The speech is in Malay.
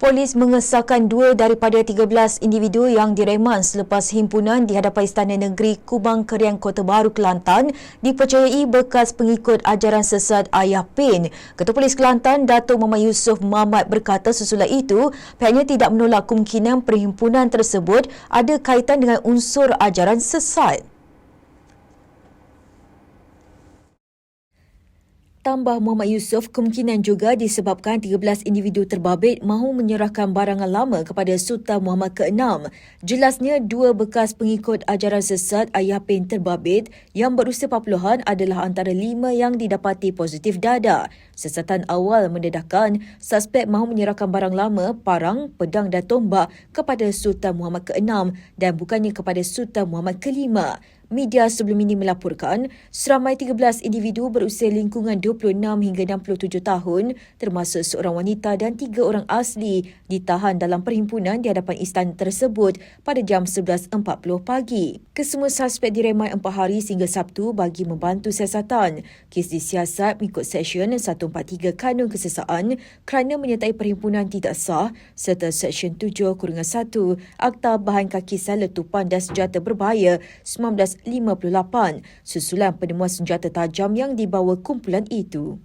Polis mengesahkan dua daripada 13 individu yang direman selepas himpunan di hadapan Istana Negeri Kubang Keriang Kota Baru Kelantan dipercayai bekas pengikut ajaran sesat Ayah Pin. Ketua Polis Kelantan Datuk Muhammad Yusof Muhammad berkata sesudah itu pihaknya tidak menolak kemungkinan perhimpunan tersebut ada kaitan dengan unsur ajaran sesat. Tambah Muhammad Yusof, kemungkinan juga disebabkan 13 individu terbabit mahu menyerahkan barangan lama kepada Sultan Muhammad ke-6. Jelasnya, dua bekas pengikut ajaran sesat Ayah Pin terbabit yang berusia 40-an adalah antara lima yang didapati positif dada. Sesatan awal mendedahkan suspek mahu menyerahkan barang lama, parang, pedang dan tombak kepada Sultan Muhammad ke-6 dan bukannya kepada Sultan Muhammad ke-5. Media sebelum ini melaporkan seramai 13 individu berusia lingkungan 26 hingga 67 tahun termasuk seorang wanita dan tiga orang asli ditahan dalam perhimpunan di hadapan istana tersebut pada jam 11.40 pagi. Kesemua suspek diremai empat hari sehingga Sabtu bagi membantu siasatan. Kes disiasat mengikut Seksyen 143 Kanun Kesesaan kerana menyertai perhimpunan tidak sah serta Seksyen 7 1 Akta Bahan Kaki Letupan dan Senjata Berbahaya 19 1958 susulan penemuan senjata tajam yang dibawa kumpulan itu.